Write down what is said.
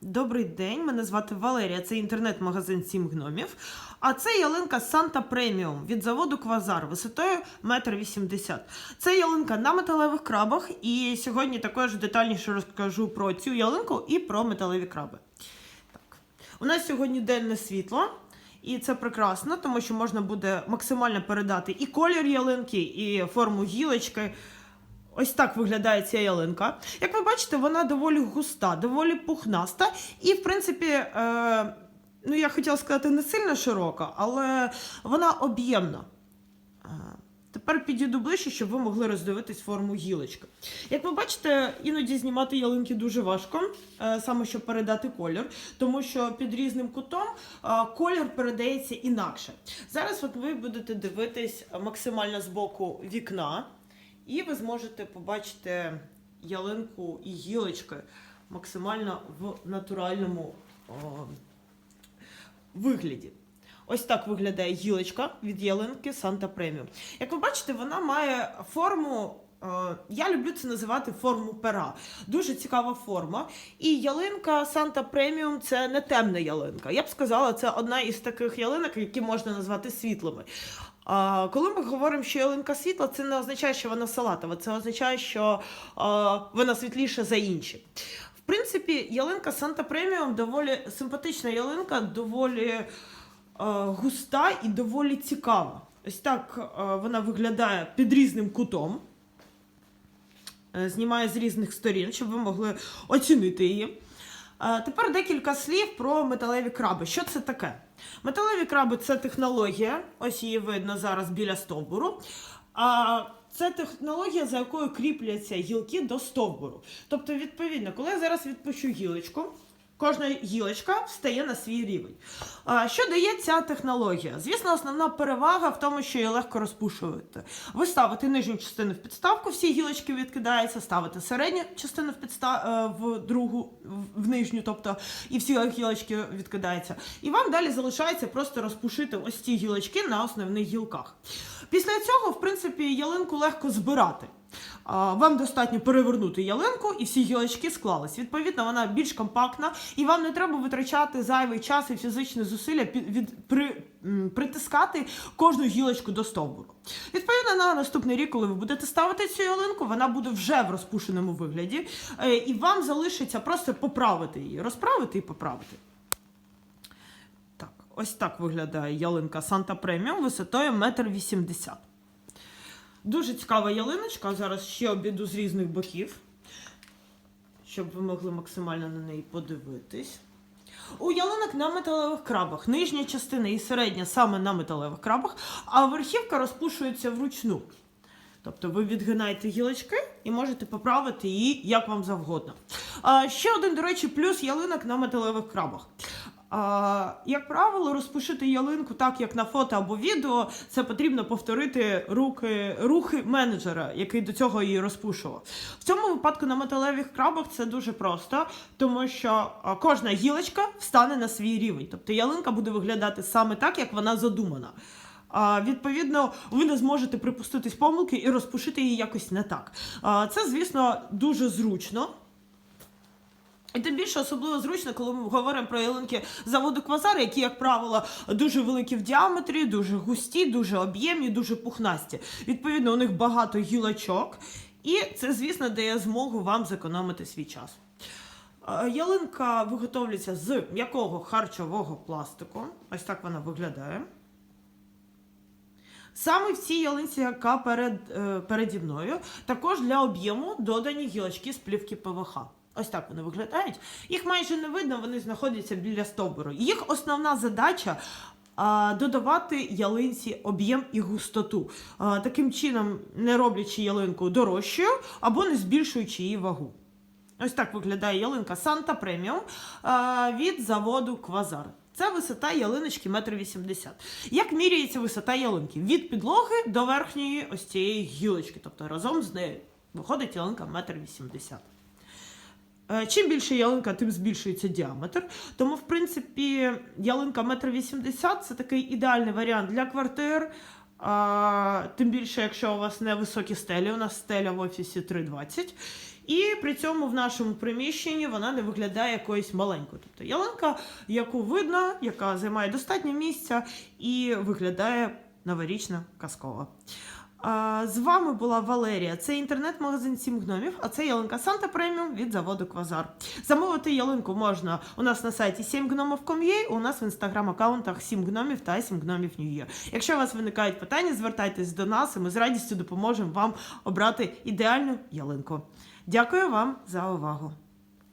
Добрий день, мене звати Валерія. Це інтернет-магазин Сім гномів. А це ялинка Санта Преміум від заводу Квазар висотою 1,80 м. Це ялинка на металевих крабах. І сьогодні також детальніше розкажу про цю ялинку і про металеві краби. Так. У нас сьогодні денне світло. І це прекрасно, тому що можна буде максимально передати і колір ялинки, і форму гілочки. Ось так виглядає ця ялинка. Як ви бачите, вона доволі густа, доволі пухнаста. І, в принципі, е, ну я хотіла сказати, не сильно широка, але вона об'ємна. Е, Тепер підійду ближче, щоб ви могли роздивитись форму гілочки. Як ви бачите, іноді знімати ялинки дуже важко, е, саме щоб передати колір, тому що під різним кутом е, колір передається інакше. Зараз от ви будете дивитись максимально з боку вікна, і ви зможете побачити ялинку і гілочки максимально в натуральному о, вигляді. Ось так виглядає гілочка від ялинки Санта Преміум. Як ви бачите, вона має форму. Е, Я люблю це називати форму пера. Дуже цікава форма. І ялинка Санта Преміум це не темна ялинка. Я б сказала, це одна із таких ялинок, які можна назвати світлими. Коли ми говоримо, що ялинка світла, це не означає, що вона салатова, це означає, що е, вона світліша за інші. В принципі, ялинка Санта Преміум доволі симпатична ялинка, доволі е, густа і доволі цікава. Ось так е, вона виглядає під різним кутом. Е, Знімає з різних сторін, щоб ви могли оцінити її. Е, Тепер декілька слів про металеві краби. Що це таке? Металеві краби це технологія, ось її видно зараз біля стовбуру. Це технологія, за якою кріпляться гілки до стовбуру. Тобто, відповідно, коли я зараз відпущу гілочку, кожна гілочка встає на свій рівень. Що дає ця технологія? Звісно, основна перевага в тому, що її легко розпушувати. Ви ставите нижню частину в підставку, всі гілочки відкидаються, ставите середню частину в підста... е, в другу, в нижню, тобто і всі гілочки відкидаються. І вам далі залишається просто розпушити ось ці гілочки на основних гілках. Після цього, в принципі, ялинку легко збирати. Вам достатньо перевернути ялинку і всі гілочки склались. Відповідно, вона більш компактна, і вам не треба витрачати зайвий час і фізичні зусилля від, при, притискати кожну гілочку до стовбуру. Відповідно, на наступний рік, коли ви будете ставити цю ялинку, вона буде вже в розпушеному вигляді, е, і вам залишиться просто поправити її, розправити і поправити. Так, ось так виглядає ялинка Санта Преміум висотою 1,80 м. Дуже цікава ялиночка. Зараз ще обіду з різних боків, щоб ви могли максимально на неї подивитись. У ялинок на металевих крабах. Нижня частина і середня саме на металевих крабах, а верхівка розпушується вручну. Тобто ви відгинаєте гілочки і можете поправити її як вам завгодно. А, ще один, до речі, плюс ялинок на металевих крабах. А, як правило, розпушити ялинку так, як на фото або відео, це потрібно повторити руки, рухи менеджера, який до цього її розпушував. В цьому випадку на металевих крабах це дуже просто, тому що кожна гілочка встане на свій рівень. Тобто ялинка буде виглядати саме так, як вона задумана. А, відповідно, ви не зможете припуститись помилки і розпушити її якось не так. А, це, звісно, дуже зручно. І тим більше особливо зручно, коли ми говоримо про ялинки заводу Квазар, які, як правило, дуже великі в діаметрі, дуже густі, дуже об'ємні, дуже пухнасті. Відповідно, у них багато гілочок, і це, звісно, дає змогу вам зекономити свій час. Е, Ялинка виготовлюється з м'якого харчового пластику. Ось так вона виглядає. Саме в цій ялинці, яка перед, е, переді мною, також для об'єму додані гілочки з плівки ПВХ. Ось так вони виглядають. Їх майже не видно, вони знаходяться біля стовбуру. Їх основна задача. Додавати ялинці об'єм і густоту, таким чином не роблячи ялинку дорожчою або не збільшуючи її вагу. Ось так виглядає ялинка Санта Преміум від заводу Квазар. Це висота ялиночки 1,80 м. Як міряється висота ялинки? Від підлоги до верхньої ось цієї гілочки, тобто разом з нею виходить ялинка 1,80 м. Е, Чим більше ялинка, тим збільшується діаметр. Тому, в принципі, ялинка 1,80 м це такий ідеальний варіант для квартир. А, тим більше, якщо у вас не високі стелі, у нас стеля в офісі 3,20. І при цьому в нашому приміщенні вона не виглядає якоюсь маленькою. Тобто ялинка, яку видно, яка займає достатньо місця і виглядає новорічно казково. З вами була Валерія. Це інтернет-магазин Сім гномів, а це ялинка Санта Преміум від заводу Квазар. Замовити ялинку можна у нас на сайті 7gnomov.com.ua, у нас в інстаграм-аккаунтах 7 гномів та 7 гномів New Якщо у вас виникають питання, звертайтесь до нас, і ми з радістю допоможемо вам обрати ідеальну ялинку. Дякую вам за увагу!